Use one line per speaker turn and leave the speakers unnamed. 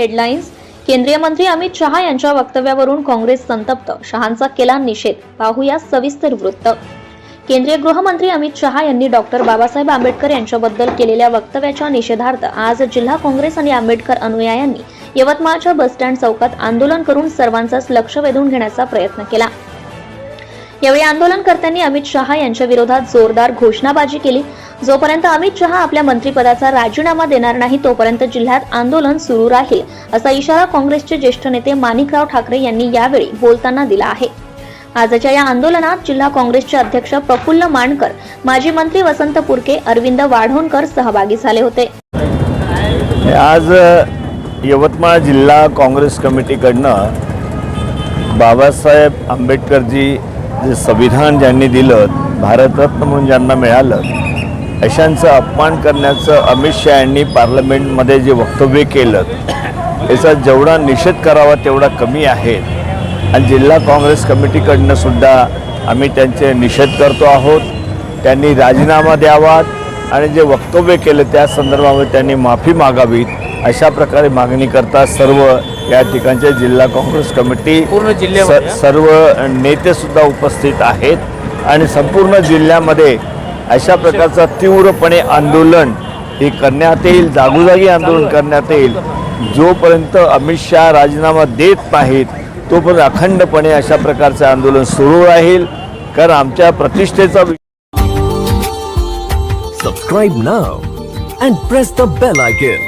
Headlines केंद्रीय मंत्री अमित शहा यांच्या वक्तव्यावरून काँग्रेस संतप्त. शहांचा केला निषेध. पाहूया सविस्तर वृत्त. केंद्रीय गृहमंत्री अमित शहा यांनी डॉक्टर बाबासाहेब आंबेडकर यांच्याबद्दल केलेल्या वक्तव्याच्या निषेधार्थ आज जिल्हा काँग्रेस आणि आंबेडकर अनुयायांनी यवतमाळच्या बसस्टँड चौकात आंदोलन करून सर्वांचाच लक्ष वेधून घेण्याचा प्रयत्न केला. यावेळी आंदोलनकर्त्यांनी अमित शहा यांच्या विरोधात जोरदार घोषणाबाजी केली. जोपर्यंत अमित शहा आपल्या मंत्रिपदाचा राजीनामा देणार नाही तोपर्यंत जिल्ह्यात आंदोलन सुरू राहील असा इशारा काँग्रेसचे ज्येष्ठ नेते माणिकराव ठाकरे यांनी यावेळी बोलताना दिला आहे. आजच्या या आंदोलनात जिल्हा काँग्रेसचे अध्यक्ष प्रफुल्ल मानकर माजी मंत्री वसंत पुरके अरविंद वाढोणकर सहभागी झाले होते.
आज यवतमाळ जिल्हा काँग्रेस कमिटीकडनं बाबासाहेब आंबेडकरजी जे संविधान ज्यांनी दिलं भारतरत्न म्हणून ज्यांना मिळालं अशांचा अपमान करण्याचं अमित शहा यांनी पार्लमेंटमध्ये जे वक्तव्य केलं याचा जेवढा निषेध करावा तेवढा कमी आहे. आणि जिल्हा काँग्रेस कमिटीकडनं सुद्धा आम्ही त्यांचे निषेध करतो आहोत. त्यांनी राजीनामा द्यावा आणि जे वक्तव्य केलं त्या संदर्भामध्ये त्यांनी माफी मागावीत. अशा प्रकारे मागणी करता सर्व या ठिकाणचे जिल्हा काँग्रेस कमिटी
पूर्ण जिल्ह्यामध्ये,
स- सर्व नेते सुद्धा उपस्थित आहेत. आणि संपूर्ण जिल्ह्यामध्ये अशा प्रकारचं तीव्रपणे आंदोलन हे करण्यात येईल जागोजागी आंदोलन करण्यात येईल. जोपर्यंत अमित शहा राजीनामा देत नाहीत तोपर्यंत अखंडपणे अशा प्रकारचे आंदोलन सुरू राहील. कारण आमच्या प्रतिष्ठेचा वि-
Subscribe now and press the bell icon.